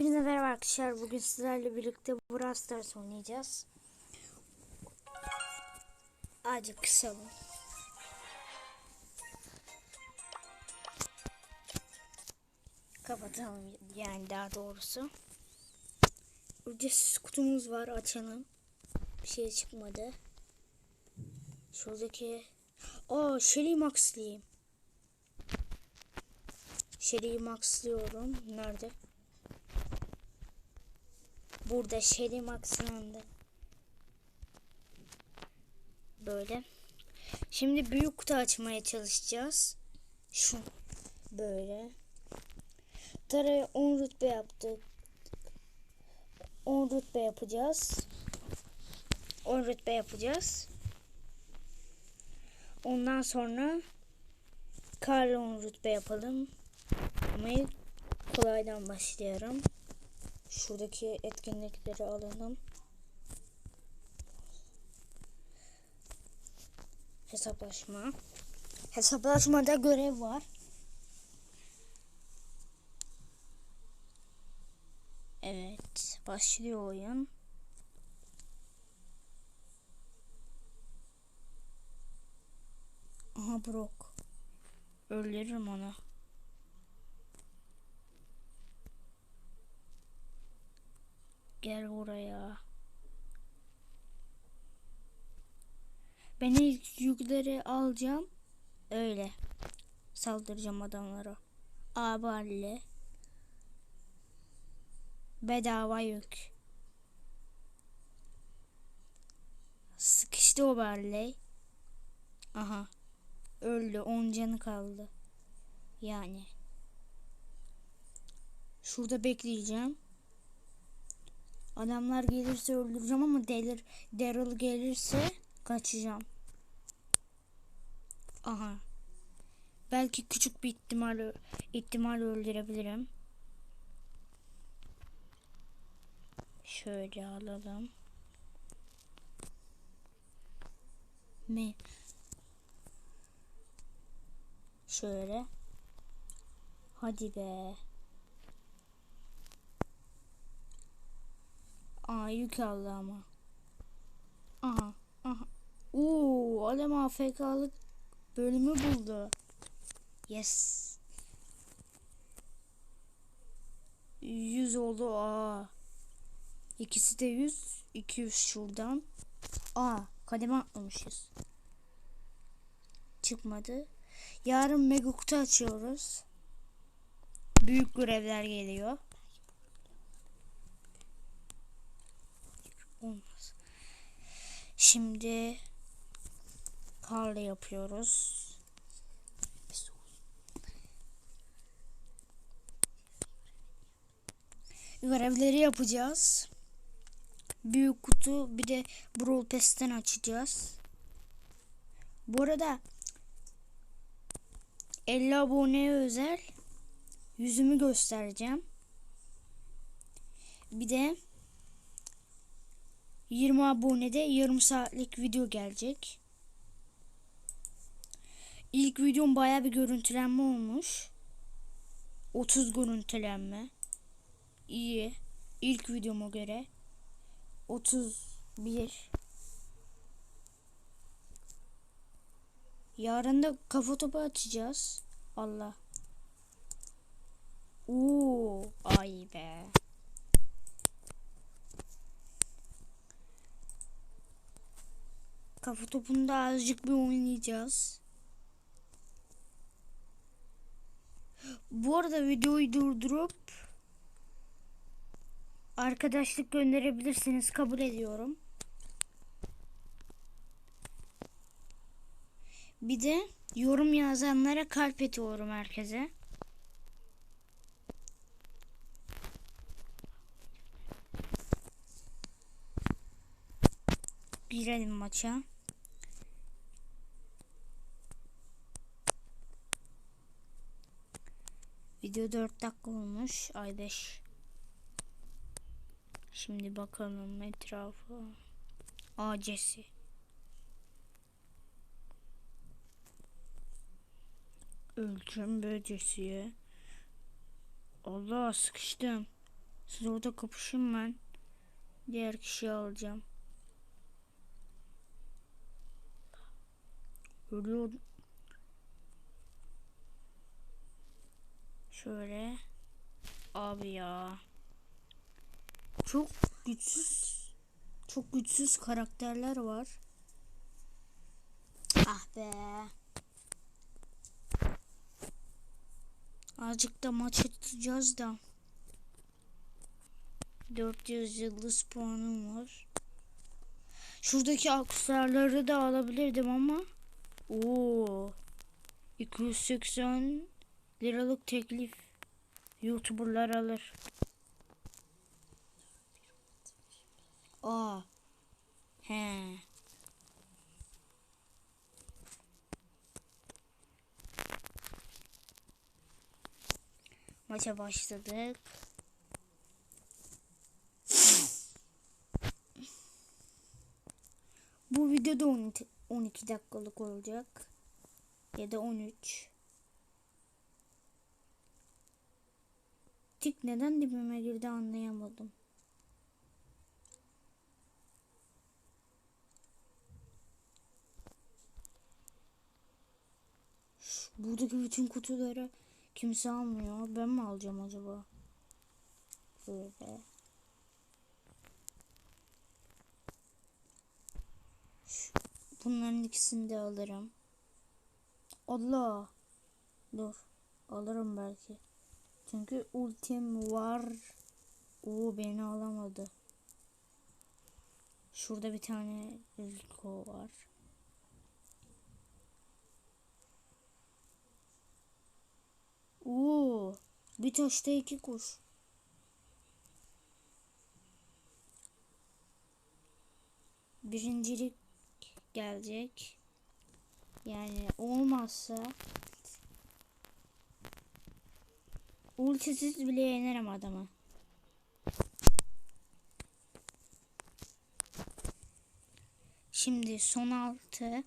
Hepinize merhaba arkadaşlar. Bugün sizlerle birlikte Brawl Stars oynayacağız. Acık kısalım. Kapatalım yani daha doğrusu. Ücretsiz kutumuz var açalım. Bir şey çıkmadı. Şuradaki... Aa Shelly Max'liyim. Shelly'yi maxlıyorum. Nerede? Burada Shelly maxlandı. Böyle. Şimdi büyük kutu açmaya çalışacağız. Şu böyle. Taraya 10 rütbe yaptık. 10 rütbe yapacağız. 10 rütbe yapacağız. Ondan sonra Karla 10 rütbe yapalım. Ama kolaydan başlayalım. Şuradaki etkinlikleri alalım. Hesaplaşma. Hesaplaşmada görev var. Evet, başlıyor oyun. Aha Brock. Öldürürüm onu. Gel buraya. Ben ilk yükleri alacağım. Öyle. Saldıracağım adamlara. Aballe. Bedava yük. Sıkıştı o Barley. Aha. Öldü. 10 canı kaldı. Yani. Şurada bekleyeceğim. Adamlar gelirse öldüreceğim ama delir Daryl gelirse kaçacağım. Aha. Belki küçük bir ihtimal ihtimal öldürebilirim. Şöyle alalım. Mi? Şöyle. Hadi be. Aa yük aldı ama. Aha. Aha. Oo, adam AFK'lık bölümü buldu. Yes. 100 oldu. Aa. İkisi de 100. 200 şuradan. Aa, kademe atlamışız. Çıkmadı. Yarın mega açıyoruz. Büyük görevler geliyor. Olmaz. Şimdi karla yapıyoruz. Görevleri yapacağız. Büyük kutu bir de Brawl Pass'ten açacağız. Bu arada 50 aboneye özel yüzümü göstereceğim. Bir de 20 abonede yarım saatlik video gelecek. İlk videom baya bir görüntülenme olmuş. 30 görüntülenme. İyi. İlk videoma göre. 31. Yarın da kafa topu açacağız. Allah. Oo, ay be. Kafa topunda azıcık bir oynayacağız. Bu arada videoyu durdurup arkadaşlık gönderebilirsiniz. Kabul ediyorum. Bir de yorum yazanlara kalp ediyorum herkese. Girelim maça. Video 4 dakika olmuş. Ay 5. Şimdi bakalım etrafa. Acesi. Ölçüm böcesiye. Allah sıkıştım. Siz orada kapışın ben. Diğer kişiyi alacağım. Ölüyor. Şöyle. Abi ya. Çok güçsüz. Çok güçsüz karakterler var. Ah be. Azıcık da maç atacağız da. 400 yıldız puanım var. Şuradaki aksesuarları da alabilirdim ama. Oo. 280 liralık teklif. YouTuber'lar alır. Aa. He. Maça başladık. Bu videoda 12, 12 dakikalık olacak. Ya da 13. Tik neden dibime girdi anlayamadım. Buradaki bütün kutuları kimse almıyor. Ben mi alacağım acaba? Böyle. Bunların ikisini de alırım. Allah. Dur. Alırım belki. Çünkü ultim var. Oo beni alamadı. Şurada bir tane Rico var. Oo, bir taşta iki kuş. Birincilik gelecek. Yani olmazsa ultisiz bile yenerim adamı. Şimdi son altı.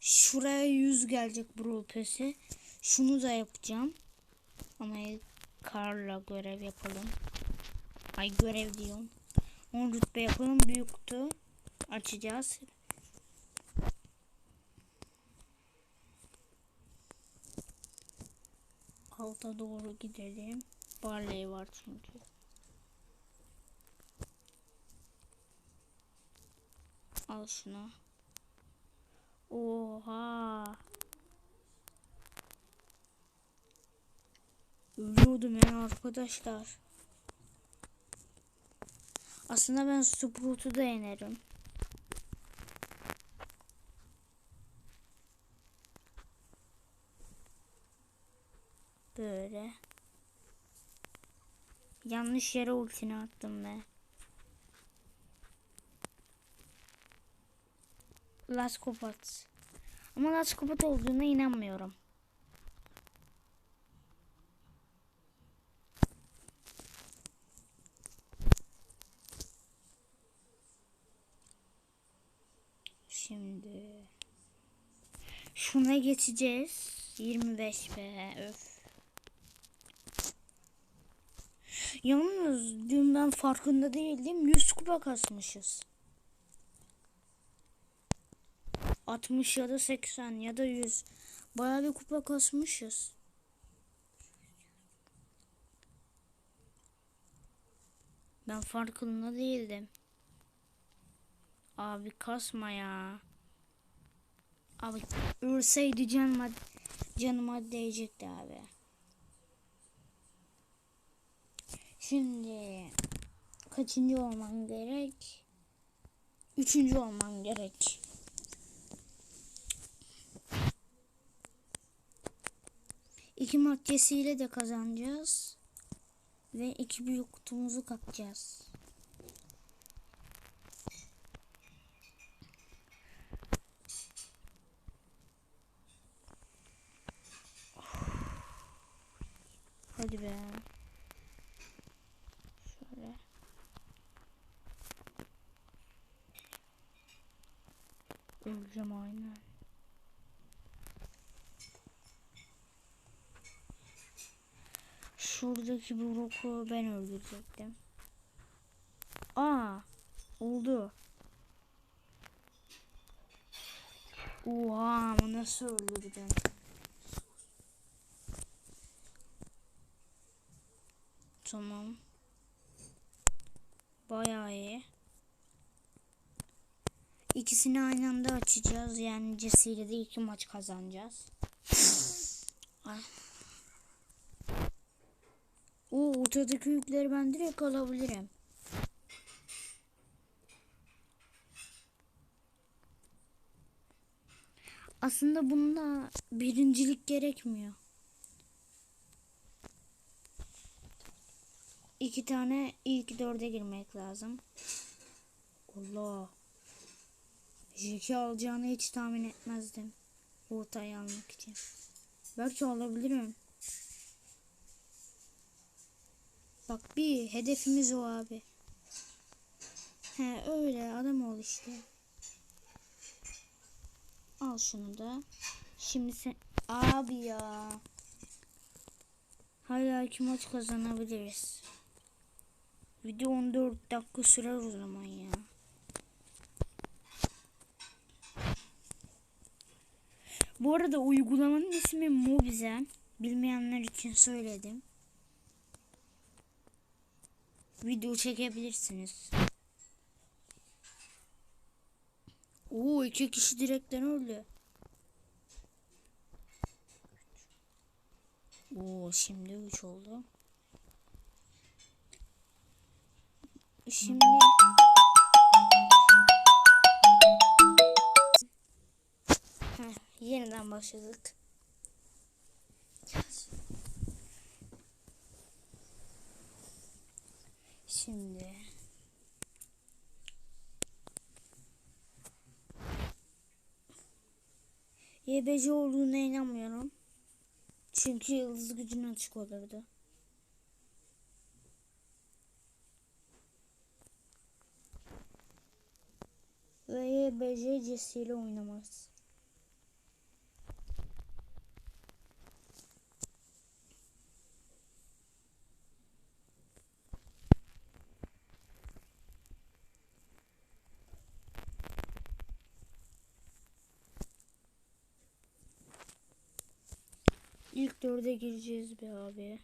Şuraya 100 gelecek Brawl Pass'i. Şunu da yapacağım. Ama Karla görev yapalım. Ay görev diyorum. 10 rütbe yapalım. Büyük kutu açacağız. Alta doğru gidelim. Barley var çünkü. Al şunu. Oha. Ölüyordum ya arkadaşlar. Aslında ben Sprout'u da yenerim. Böyle. Yanlış yere ultini attım be. Las Kopat. Ama Las Kopat olduğuna inanmıyorum. Şimdi şuna geçeceğiz. 25 be öf. Yalnız dün ben farkında değildim. 100 kupa kasmışız. 60 ya da 80 ya da 100. Bayağı bir kupa kasmışız. Ben farkında değildim. Abi kasma ya. Abi ölseydi canıma, canıma değecekti abi. Şimdi kaçıncı olman gerek? Üçüncü olman gerek. İki maddesiyle de kazanacağız. Ve iki büyük kutumuzu kapacağız. Hadi be. Şöyle. Öleceğim aynen. şuradaki Brock'u ben öldürecektim. Aa oldu. Oha nasıl öldürdün? Tamam. Bayağı iyi. İkisini aynı anda açacağız. Yani Jesse ile de iki maç kazanacağız. O ortadaki yükleri ben direkt alabilirim. Aslında bunda birincilik gerekmiyor. İki tane ilk dörde girmek lazım. Allah. Jeki alacağını hiç tahmin etmezdim. Ortaya almak için. Belki alabilirim. Bak bir hedefimiz o abi. He öyle adam ol işte. Al şunu da. Şimdi sen... Abi ya. Hala iki maç kazanabiliriz. Video 14 dakika sürer o zaman ya. Bu arada uygulamanın ismi Mobizen. Bilmeyenler için söyledim. Video çekebilirsiniz. Oo iki kişi direkten öldü. Oo şimdi 3 oldu. Şimdi yeniden başladık. Şimdi YBC olduğuna inanmıyorum. Çünkü yıldız gücün açık olurdu. Ve YBC Jesse ile oynamaz. İlk dörde gireceğiz be abi.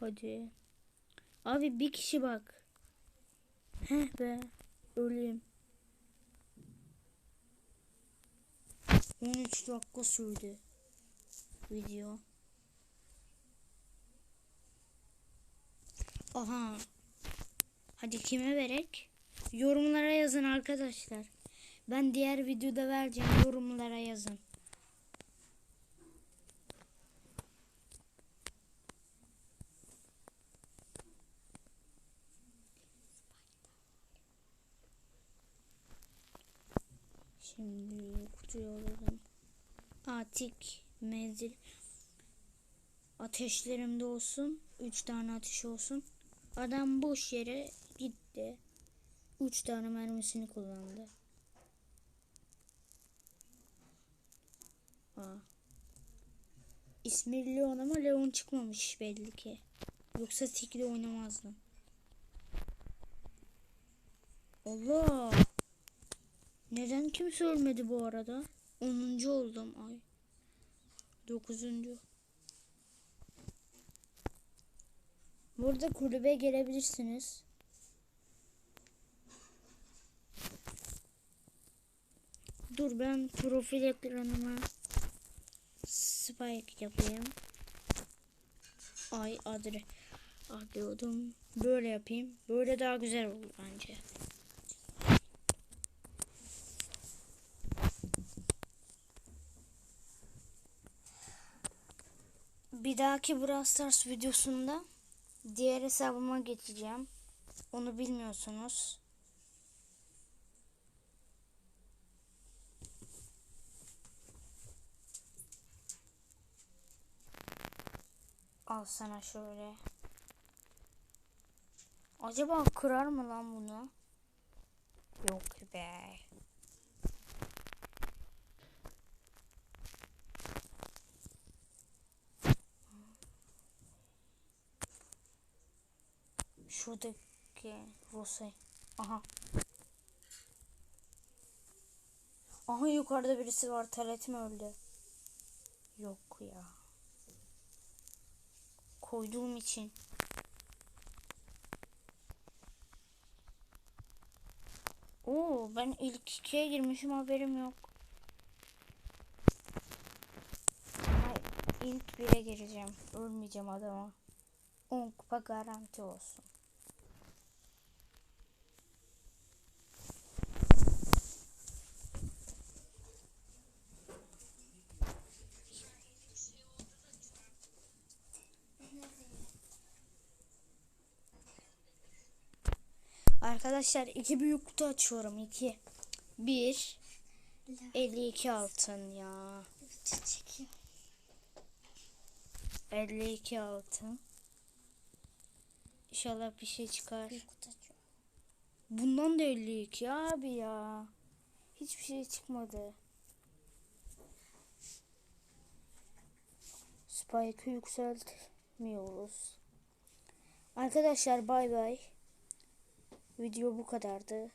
Hadi. Abi bir kişi bak. Heh be. Öleyim. 13 dakika sürdü. Video. Aha. Hadi kime verek? Yorumlara yazın arkadaşlar. Ben diğer videoda vereceğim. Yorumlara yazın. Şimdi kutuyu alalım. Atik menzil ateşlerimde olsun. Üç tane ateş olsun. Adam boş yere gitti. Üç tane mermisini kullandı. Aa. İsmi Leon ama Leon çıkmamış belli ki. Yoksa Tik'le oynamazdım. Allah. Neden kimse ölmedi bu arada? 10. oldum ay. 9. Burada kulübe gelebilirsiniz. Dur ben profil ekranıma spike yapayım. Ay adre adıyordum. Böyle yapayım. Böyle daha güzel olur bence. Bir dahaki Brawl Stars videosunda diğer hesabıma geçeceğim. Onu bilmiyorsunuz. Al sana şöyle. Acaba kırar mı lan bunu? Yok be. Şuradaki Rosey. Aha. Aha yukarıda birisi var. Taletim öldü. Yok ya. Koyduğum için. Oo ben ilk ikiye girmişim haberim yok. Ama ilk bire gireceğim. Ölmeyeceğim adama. 10 kupa garanti olsun. Arkadaşlar iki büyük kutu açıyorum. iki. Bir. 52 altın ya. Çekiyor. 52 altın. İnşallah bir şey çıkar. Bundan da 52 abi ya. Hiçbir şey çıkmadı. Spike'ı yükseltmiyoruz. Arkadaşlar bay bay. Video bu kadardı.